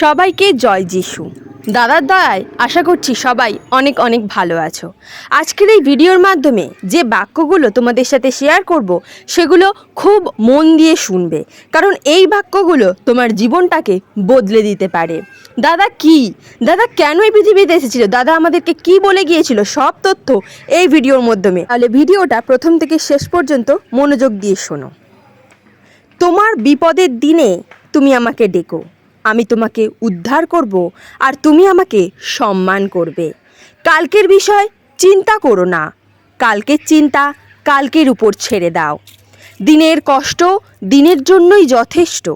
সবাইকে জয় যিশু। দাদার দয়ায় আশা করছি সবাই অনেক অনেক ভালো আছো। আজকের এই ভিডিওর মাধ্যমে যে বাক্যগুলো তোমাদের সাথে শেয়ার করব, সেগুলো খুব মন দিয়ে শুনবে। কারণ এই বাক্যগুলো তোমার জীবনটাকে বদলে দিতে পারে। দাদা কি? দাদা কেন এই পৃথিবীতে এসেছিল? দাদা আমাদেরকে কি বলে গিয়েছিল? সব তথ্য এই ভিডিওর মাধ্যমে। তাহলে ভিডিওটা প্রথম থেকে শেষ পর্যন্ত মনোযোগ দিয়ে শোনো। তোমার বিপদের দিনে তুমি আমাকে ডেকো। আমি তোমাকে উদ্ধার করব আর তুমি আমাকে সম্মান করবে। কালকের বিষয় চিন্তা করো না। কালকের চিন্তা কালকের উপর ছেড়ে দাও। দিনের কষ্ট দিনের জন্যই যথেষ্ট।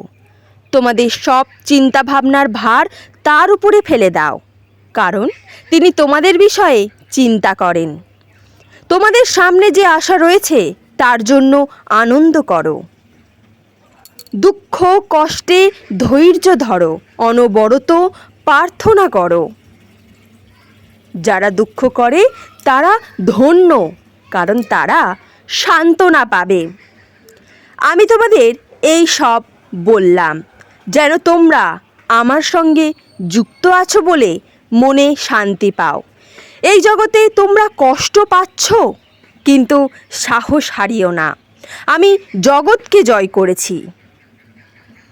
তোমাদের সব চিন্তা ভাবনার ভার তার উপরে ফেলে দাও, কারণ তিনি তোমাদের বিষয়ে চিন্তা করেন। তোমাদের সামনে যে আশা রয়েছে, তার জন্য আনন্দ করো। দুঃখ, কষ্টে ধৈর্য ধরো, অনবরত প্রার্থনা করো। যারা দুঃখ করে, তারা ধন্য, কারণ তারা সান্ত্বনা পাবে। আমি তোমাদের এই সব বললাম, যেন তোমরা আমার সঙ্গে যুক্ত আছো বলে মনে শান্তি পাও। এই জগতে তোমরা কষ্ট পাচ্ছ, কিন্তু সাহস হারিও না। আমি জগৎকে জয় করেছি।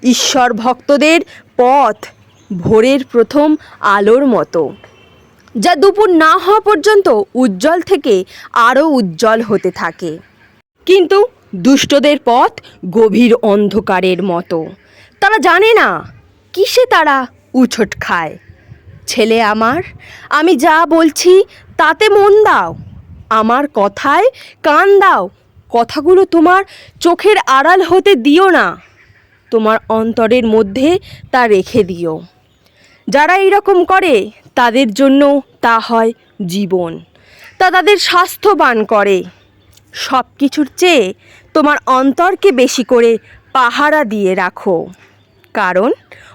ঈশ্বর ভক্তদের পথ ভোরের প্রথম আলোর মতো। যা দুপুর না হওয়া পর্যন্ত উজ্জ্বল থেকে আরও উজ্জ্বল হতে থাকে। কিন্তু দুষ্টদের পথ গভীর অন্ধকারের মতো। তারা জানে না, কিসে তারা উছট খায়। ছেলে আমার, আমি যা বলছি তাতে মন দাও, আমার কথায় কান দাও, কথাগুলো তোমার চোখের আড়াল হতে দিও না। তোমার অন্তরের মধ্যে তা রেখে দিও। যারা এইরকম করে, তাদের জন্য তা হয় জীবন। তা তাদের স্বাস্থ্যবান করে। সব কিছুর চেয়ে তোমার অন্তরকে বেশি করে পাহারা দিয়ে রাখো। কারণ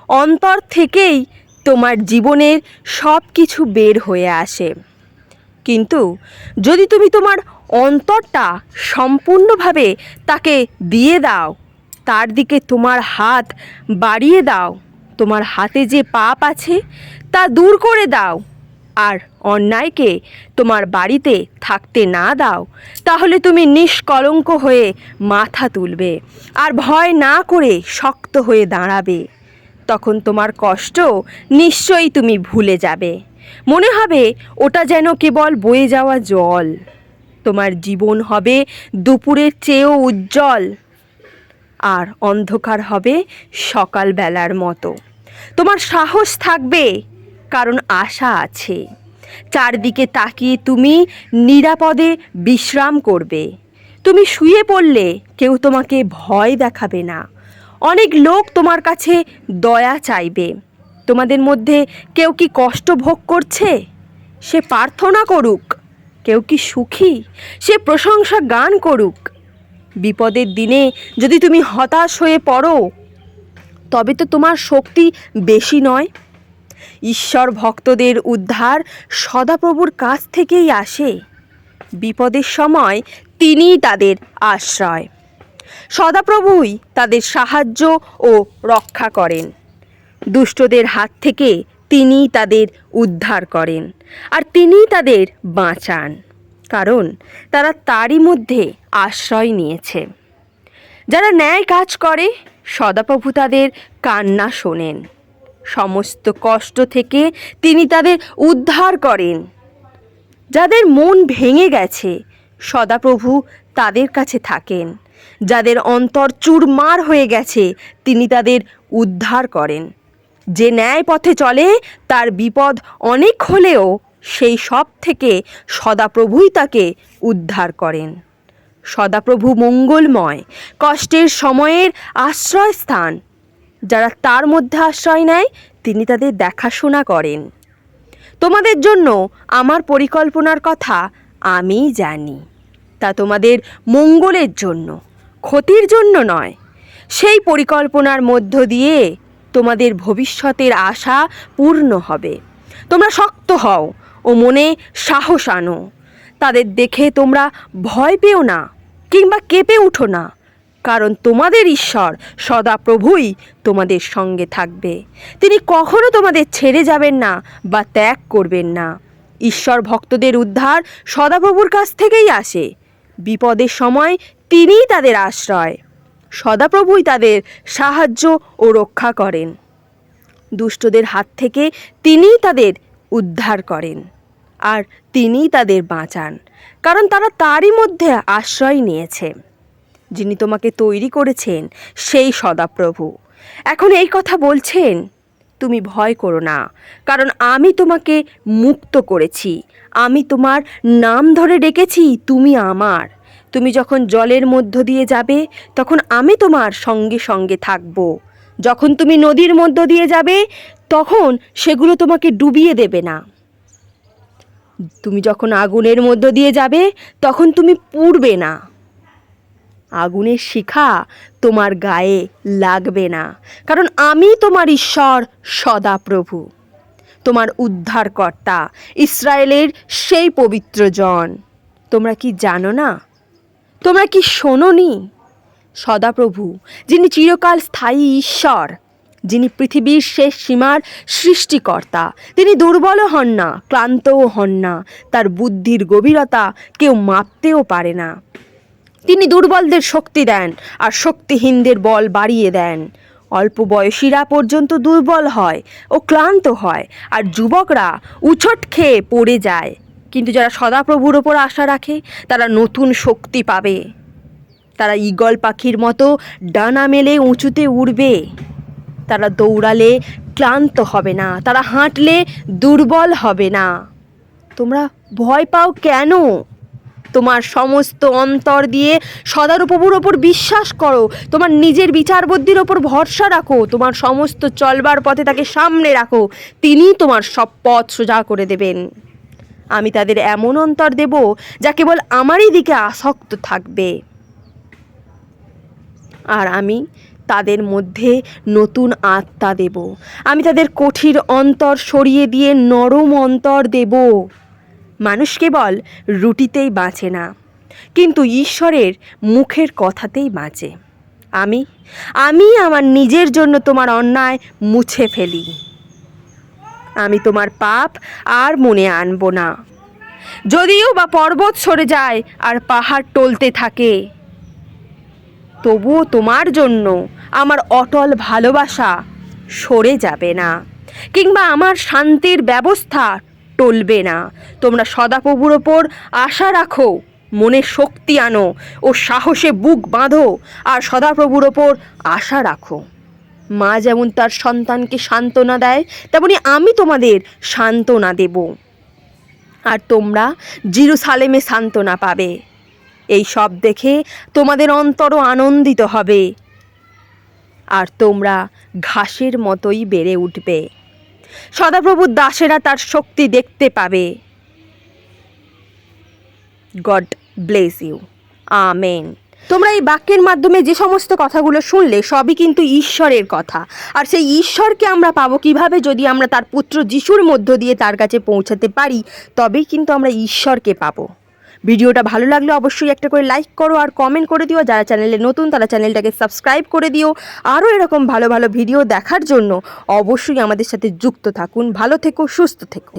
অন্তর থেকেই তোমার জীবনের সব কিছু বের হয়ে আসে। কিন্তু যদি তুমি তোমার অন্তরটা সম্পূর্ণভাবে তাকে দিয়ে দাও তার দিকে তোমার হাত বাড়িয়ে দাও। তোমার হাতে যে পাপ আছে, তা দূর করে দাও। আর অন্যায়কে তোমার বাড়িতে থাকতে না দাও। তাহলে তুমি নিষ্কলঙ্ক হয়ে মাথা তুলবে আর ভয় না করে শক্ত হয়ে দাঁড়াবে। তখন তোমার কষ্ট নিশ্চয়ই তুমি ভুলে যাবে। মনে হবে ওটা যেন কেবল বয়ে যাওয়া জল। তোমার জীবন হবে দুপুরের চেয়েও উজ্জ্বল। আর অন্ধকার হবে সকালবেলার মতো। তোমার সাহস থাকবে, কারণ আশা আছে। চারদিকে তাকিয়ে তুমি নিরাপদে বিশ্রাম করবে। তুমি শুয়ে পড়লে কেউ তোমাকে ভয় দেখাবে না। অনেক লোক তোমার কাছে দয়া চাইবে। তোমাদের মধ্যে কেউ কি কষ্ট ভোগ করছে? সে প্রার্থনা করুক। কেউ কি সুখী? সে প্রশংসা গান করুক। বিপদের দিনে যদি তুমি হতাশ হয়ে পড়ো, তবে তো তোমার শক্তি বেশি নয়। ঈশ্বর ভক্তদের উদ্ধার সদাপ্রভুর কাছ থেকেই আসে। বিপদের সময় তিনিই তাদের আশ্রয়। সদাপ্রভুই তাদের সাহায্য ও রক্ষা করেন। দুষ্টদের হাত থেকে তিনিই তাদের উদ্ধার করেন, আর তিনিই তাদের বাঁচান। কারণ তারা তারই মধ্যে আশ্রয় নিয়েছে। যারা ন্যায় কাজ করে, সদাপ্রভু তাদের কান্না শোনেন। সমস্ত কষ্ট থেকে তিনি তাদের উদ্ধার করেন। যাদের মন ভেঙে গেছে, সদাপ্রভু তাদের কাছে থাকেন। যাদের অন্তর চুরমার হয়ে গেছে, তিনি তাদের উদ্ধার করেন। যে ন্যায় পথে চলে, তার বিপদ অনেক হলেও সেই সব থেকে সদাপ্রভুই তাকে উদ্ধার করেন। সদাপ্রভু মঙ্গলময়, কষ্টের সময়ের আশ্রয়স্থান। যারা তার মধ্যে আশ্রয় নেয়, তিনি তাদের দেখাশোনা করেন। তোমাদের জন্য আমার পরিকল্পনার কথা আমি জানি। তা তোমাদের মঙ্গলের জন্য, ক্ষতির জন্য নয়। সেই পরিকল্পনার মধ্য দিয়ে তোমাদের ভবিষ্যতের আশা পূর্ণ হবে। তোমরা শক্ত হও ও মনে সাহস আনো। তাদের দেখে তোমরা ভয় পেও না কিংবা কেঁপে উঠো না, কারণ তোমাদের ঈশ্বর সদাপ্রভুই তোমাদের সঙ্গে থাকবে। তিনি কখনো তোমাদের ছেড়ে যাবেন না বা ত্যাগ করবেন না। ঈশ্বর ভক্তদের উদ্ধার সদাপ্রভুর কাছ থেকেই আসে। বিপদের সময় তিনিই তাদের আশ্রয়। সদাপ্রভুই তাদের সাহায্য ও রক্ষা করেন। দুষ্টদের হাত থেকে তিনিই তাদের উদ্ধার করেন। আর তিনিই তাদের বাঁচান, কারণ তারা তারই মধ্যে আশ্রয় নিয়েছে। যিনি তোমাকে তৈরি করেছেন, সেই সদাপ্রভু। এখন এই কথা বলছেন, তুমি ভয় করো না, কারণ আমি তোমাকে মুক্ত করেছি। আমি তোমার নাম ধরে ডেকেছি, তুমি আমার। তুমি যখন জলের মধ্য দিয়ে যাবে, তখন আমি তোমার সঙ্গে সঙ্গে থাকব। যখন তুমি নদীর মধ্য দিয়ে যাবে, তখন সেগুলো তোমাকে ডুবিয়ে দেবে না। তুমি যখন আগুনের মধ্য দিয়ে যাবে, তখন তুমি পুড়বে না। আগুনের শিখা তোমার গায়ে লাগবে না, কারণ আমি তোমার ঈশ্বর সদাপ্রভু। তোমার উদ্ধারকর্তা ইসরায়েলের সেই পবিত্র জন। তোমরা কি জানো না? তোমরা কি শোনোনি? সদাপ্রভু, যিনি চিরকাল স্থায়ী ঈশ্বর যিনি পৃথিবীর শেষ সীমার সৃষ্টিকর্তা। তিনি দুর্বলও হন না, ক্লান্তও হন না। তার বুদ্ধির গভীরতা কেউ মাপতেও পারে না। তিনি দুর্বলদের শক্তি দেন আর শক্তিহীনদের বল বাড়িয়ে দেন। অল্প বয়সীরা পর্যন্ত দুর্বল হয় ও ক্লান্ত হয় আর যুবকরা উছট খেয়ে পড়ে যায়। কিন্তু যারা সদাপ্রভুর ওপর আশা রাখে, তারা নতুন শক্তি পাবে। তারা ঈগল পাখির মতো ডানা মেলে উঁচুতে উড়বে। তারা দৌড়ালে ক্লান্ত হবে না, তারা হাঁটলে দুর্বল হবে না। তোমরা ভয় পাও কেন? তোমার সমস্ত অন্তর দিয়ে সদার সদারূপবুর ওপর বিশ্বাস করো, তোমার নিজের বিচার বুদ্ধির ওপর ভরসা রাখো, তোমার সমস্ত চলবার পথে তাকে সামনে রাখো, তিনি তোমার সব পথ সোজা করে দেবেন। আমি তাদের এমন অন্তর দেব যা কেবল আমারই দিকে আসক্ত থাকবে। আর আমি তাদের মধ্যে নতুন আত্মা দেব। আমি তাদের কঠির অন্তর সরিয়ে দিয়ে নরম অন্তর দেব। মানুষ কেবল রুটিতেই বাঁচে না, কিন্তু ঈশ্বরের মুখের কথাতেই বাঁচে। আমি আমি আমার নিজের জন্য তোমার অন্যায় মুছে ফেলি। আমি তোমার পাপ আর মনে আনব না। যদিও বা পর্বত সরে যায় আর পাহাড় টলতে থাকে তবুও তোমার জন্য আমার অটল ভালোবাসা সরে যাবে না। কিংবা আমার শান্তির ব্যবস্থা টলবে না। তোমরা সদাপ্রভুর ওপর আশা রাখো, মনে শক্তি আনো ও সাহসে বুক বাঁধো আর সদাপ্রভুর ওপর আশা রাখো। মা যেমন তার সন্তানকে সান্ত্বনা দেয়, তেমনি আমি তোমাদের সান্ত্বনা দেব। আর তোমরা জিরুসালেমে সান্ত্বনা পাবে। এই সব দেখে তোমাদের অন্তরও আনন্দিত হবে। আর তোমরা ঘাসের মতোই বেড়ে উঠবে। সদাপ্রভুর দাসেরা তার শক্তি দেখতে পাবে। God bless you. আমেন। তোমরা এই বাক্যের মাধ্যমে যে সমস্ত কথাগুলো শুনলে, সবই কিন্তু ঈশ্বরের কথা। আর সেই ঈশ্বরকে আমরা পাবো কীভাবে? যদি আমরা তার পুত্র যিশুর মধ্য দিয়ে তার কাছে পৌঁছাতে পারি, তবেই কিন্তু আমরা ঈশ্বরকে পাবো। ভিডিওটা ভালো লাগলে, অবশ্যই একটা করে লাইক করো আর কমেন্ট করে দিও। যারা চ্যানেলে নতুন, তারা চ্যানেলটাকে সাবস্ক্রাইব করে দিও। আরও এরকম ভালো ভালো ভিডিও দেখার জন্য অবশ্যই আমাদের সাথে যুক্ত থাকুন। ভালো থেকো, সুস্থ থেকো।